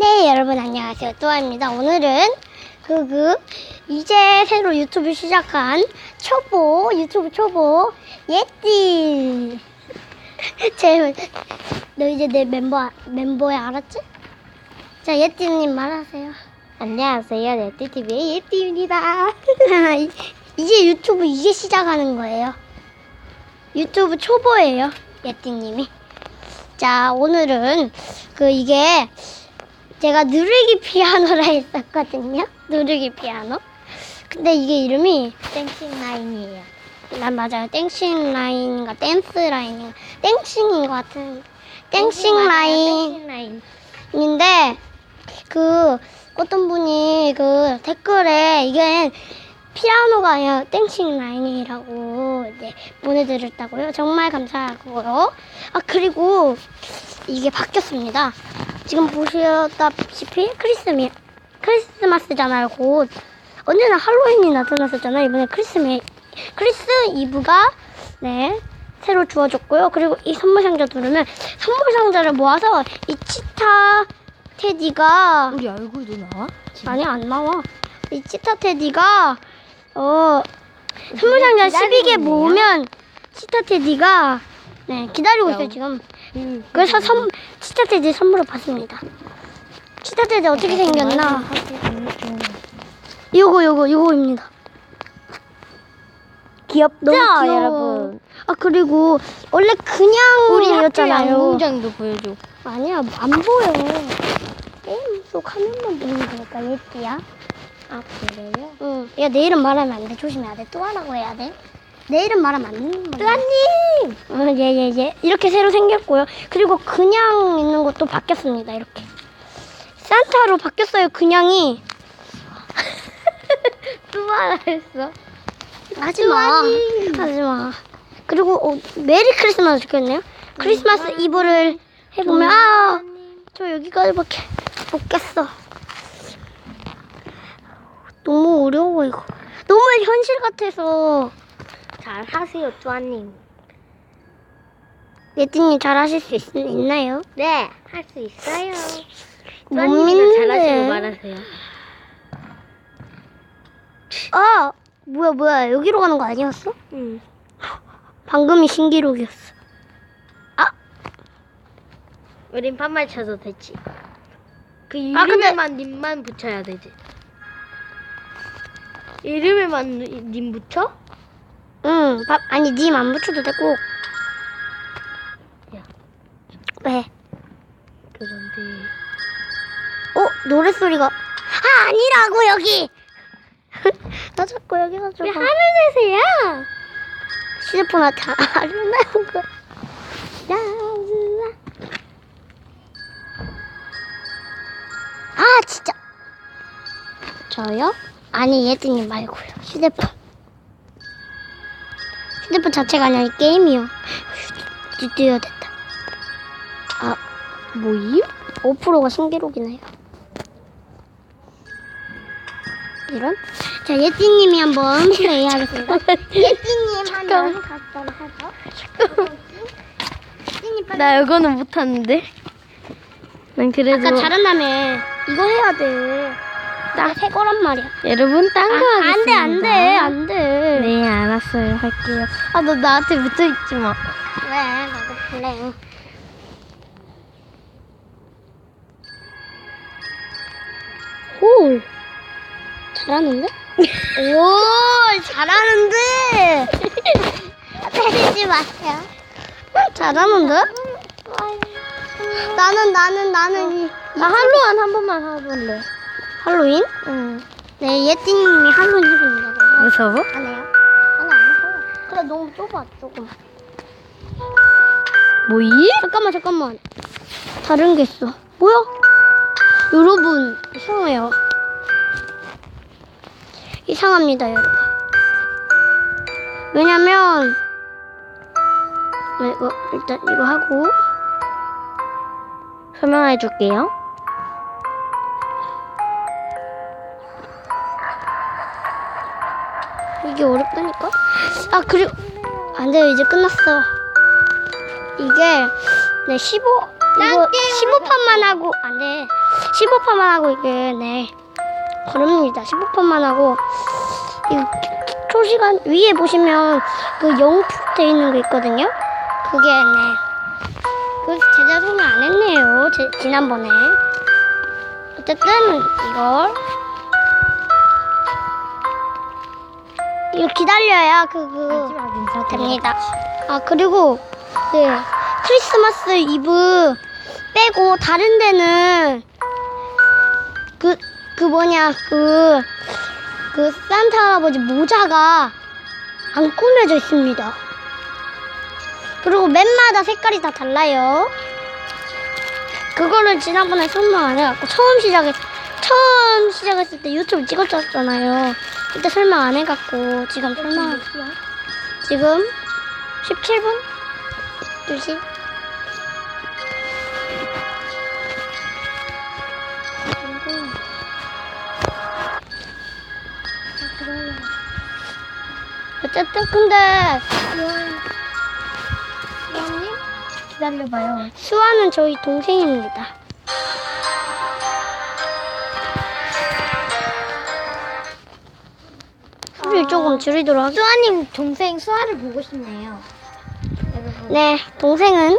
네, 여러분 안녕하세요. 또아입니다. 오늘은 그, 그, 이제 새로 유튜브 시작한 초보, 유튜브 초보, 예띠. 제, 너 이제 내 멤버, 멤버야, 알았지? 자, 예띠님 말하세요. 안녕하세요. 네티TV의 예띠입니다. 이제 유튜브 이제 시작하는 거예요. 유튜브 초보예요. 예띠님이. 자, 오늘은 그 이게 제가 누르기 피아노라 했었거든요. 누르기 피아노. 근데 이게 이름이 땡싱 라인이에요. 난 맞아요. 땡싱 라인인가 댄스 라인인가 땡싱인 것 같은 땡싱 라인. 땡싱 라인. 인데 그 어떤 분이 그 댓글에 이게 피아노가 아니라 땡싱 라인이라고 이제 보내드렸다고요. 정말 감사하고요. 아 그리고 이게 바뀌었습니다. 지금 보셨다시피 크리스미 크리스마스잖아요. 곧 언제나 할로윈이 나타났었잖아요. 이번에 크리스미 크리스 이브가 네 새로 주어졌고요. 그리고 이 선물 상자 누르면 선물 상자를 모아서 이 치타 테디가 우리 얼굴도 나와? 아니 안 나와. 이 치타 테디가 어 선물 상자 기다리고 12개 있네요. 모으면 치타 테디가 네 기다리고 있어요 지금. 음, 그래서 선 치타 테디 선물을 받습니다. 치타 테디 어떻게 생겼나? 요거 요거 요거입니다. 귀엽죠. 여러분? 아 그리고 원래 우리 학교. 양궁장도 보여줘. 아니야 안 보여. 게임 속 화면만 보이는 거니까 예띠야. 아 그래요? 응. 야, 내 이름 말하면 안 돼. 조심해야 돼. 또 하라고 해야 돼. 내 이름 말하면 안 되는 거야. 뚜아님. 응, 예, 예, 예. 이렇게 새로 생겼고요. 그리고 그냥 있는 것도 바뀌었습니다. 이렇게. 산타로 바뀌었어요. 그냥이. 뚜아라 했어. 하지 마. 하지 마. 그리고 어, 메리 크리스마스 좋겠네요. 크리스마스 이브를 해보면 아, 저 여기까지밖에 못 깼어. 너무 어려워 이거. 너무 현실 같아서. 잘 하세요, 뚜아님. 예띠님 잘하실 수 있, 있나요? 네, 할 수 있어요. 못 뚜아님이나 잘하시고 믿는데. 말하세요. 아 뭐야 뭐야 여기로 가는 거 아니었어? 응. 방금이 신기록이었어. 우린 반말 쳐도 되지. 그 아, 근데- 이름에만 님만 붙여야 되지. 이름에만 님 붙여? 응, 밥, 아니 님 안 붙여도 되고. 야. 왜? 그런데 어 노래 소리가 아 아니라고 여기. 나 자꾸 여기서 좀왜 화를 내세요? 휴대폰한테 안 나온 거. 아 진짜. 저요? 아니 예진님 말고요. 휴대폰. 휴대폰 자체가 아니라 이 게임이요. 드디어 됐다. 아 뭐임? 5%가 신기록이네요. 이런? 자 예진님이 한번 플레이 하겠습니다. 예진님 한번 갖도록 하죠. 빨리. 나 이거는 못하는데. 난 그래도 아까 잘한다며. 이거 해야 돼. 나 새 거란 말이야. 여러분 딴거 아, 하겠습니다. 안 돼, 안 돼. 네 알았어요 할게요. 아 너 나한테 붙어 있지 마. 왜? 나도 플레이. 오, 잘하는데? 오, 잘하는데? 때리지 마세요. 잘하는데? 나는, 나는, 나는, 이, 나 할로윈 한 번만 해볼래. 할로윈? 응. 네, 예띠님이 할로윈 해준다고요. 무서워? 안 해요? 그래, 너무 좁아, 조금. 뭐이? 잠깐만 잠깐만 다른 게 있어 뭐야? 여러분 이상해요 이상합니다 여러분 왜냐면 네, 이거 일단 이거 하고 설명해 줄게요. 이게 어렵다니까 아 그리고 안 돼요 이제 끝났어 이게 네 15 이거 15판만 하고 안 돼 15%만 하고 이게 네 걸음입니다. 15%만 하고 이 초시간 위에 보시면 그 0%돼 있는 거 있거든요. 그게 네. 그 제자 손을 안 했네요. 제, 지난번에. 어쨌든 이걸 이거 기다려야 그그 마지막 인사 됩니다. 아 그리고 네 크리스마스 이브 빼고 다른 데는 그 그 뭐냐 그 그 산타 할아버지 모자가 안 꾸며져 있습니다. 그리고 맨마다 색깔이 다 달라요. 그거를 지난번에 설명 안 해갖고 처음 시작했 처음 시작했을 때 유튜브 찍었었잖아요. 그때 설명 안 해갖고 지금 설명 지금 17분 2시 어쨌든 근데 수아님 기다려봐요. 수아는 저희 동생입니다. 소리를 조금 줄이도록 하겠습니다. 수아님 동생 수아를 보고 싶네요. 여러분. 네, 동생은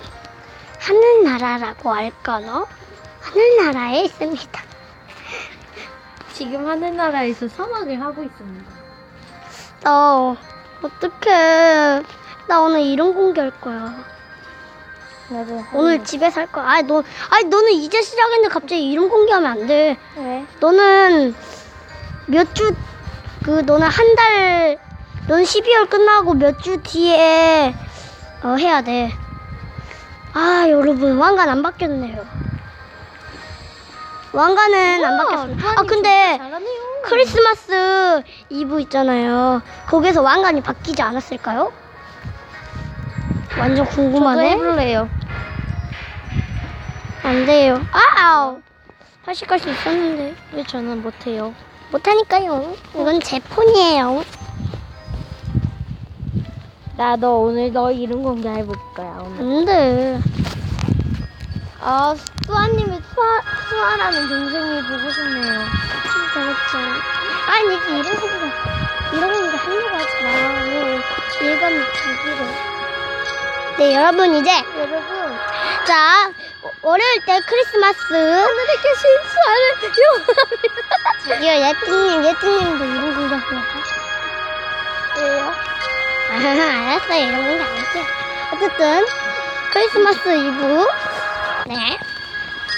하늘나라라고 알까나? 하늘나라에 있습니다. 지금 하늘나라에서 사막을 하고 있습니다. 나 어떡해. 나 오늘 이런 공개할 거야. 나도 오늘 집에 살 거야. 아니, 너, 아니, 너는 이제 시작했는데 갑자기 이름 공개하면 안 돼. 왜? 너는 몇 주, 그, 너는 한 달, 넌 12월 끝나고 몇 주 뒤에, 어, 해야 돼. 아, 여러분, 왕관 안 바뀌었네요. 왕관은 안 바뀌었습니다. 아, 근데. 크리스마스 이브 있잖아요. 거기서 왕관이 바뀌지 않았을까요? 완전 저도 궁금하네. 해볼래요. 안 돼요. 아우! 갈수 있었는데. 왜 저는 못해요? 못하니까요. 이건 제 폰이에요. 나 너 오늘 너 이름 공개해볼 거야 오늘. 안 돼. 아 수아님이 수아 수아라는 동생이 보고 싶네요. 진짜 그렇죠. 아니, 이게 이런 공부, 이런 공부 하려고 하지 마. 왜 예감이 들기로. 네, 여러분, 이제, 여러분 자, 월요일 때 크리스마스. 하늘에게 신수하는 이거 예띠님, 예띠님도 이런 공부 하려고. 왜요? 아, 알았어요. 이런 안 할게요. 어쨌든, 크리스마스 이브. 네.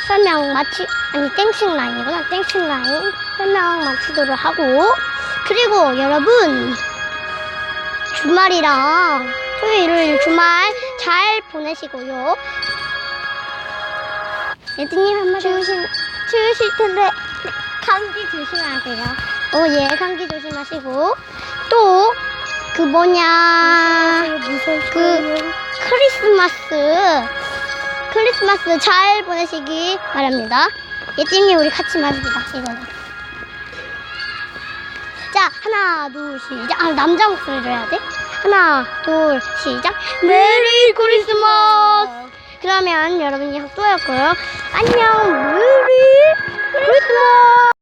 설명 마치, 아니, 땡싱 라인이구나. 땡싱 라인. 설명 마치도록 하고. 그리고 여러분, 주말이랑 토요일, 일요일 주말 잘 보내시고요. 예드님 한마디 추우신, 추우실 텐데, 감기 조심하세요. 오, 예, 감기 조심하시고. 또, 그 뭐냐. 그, 크리스마스. 크리스마스 잘 보내시기 바랍니다. 예tim님 우리 같이 마십니다. 이거는. 자, 하나, 둘, 시작. 아, 남자 목소리로 해야 돼? 하나, 둘, 시작. 메리 크리스마스! 그러면 여러분이 학도였고요. 안녕, 메리 크리스마스!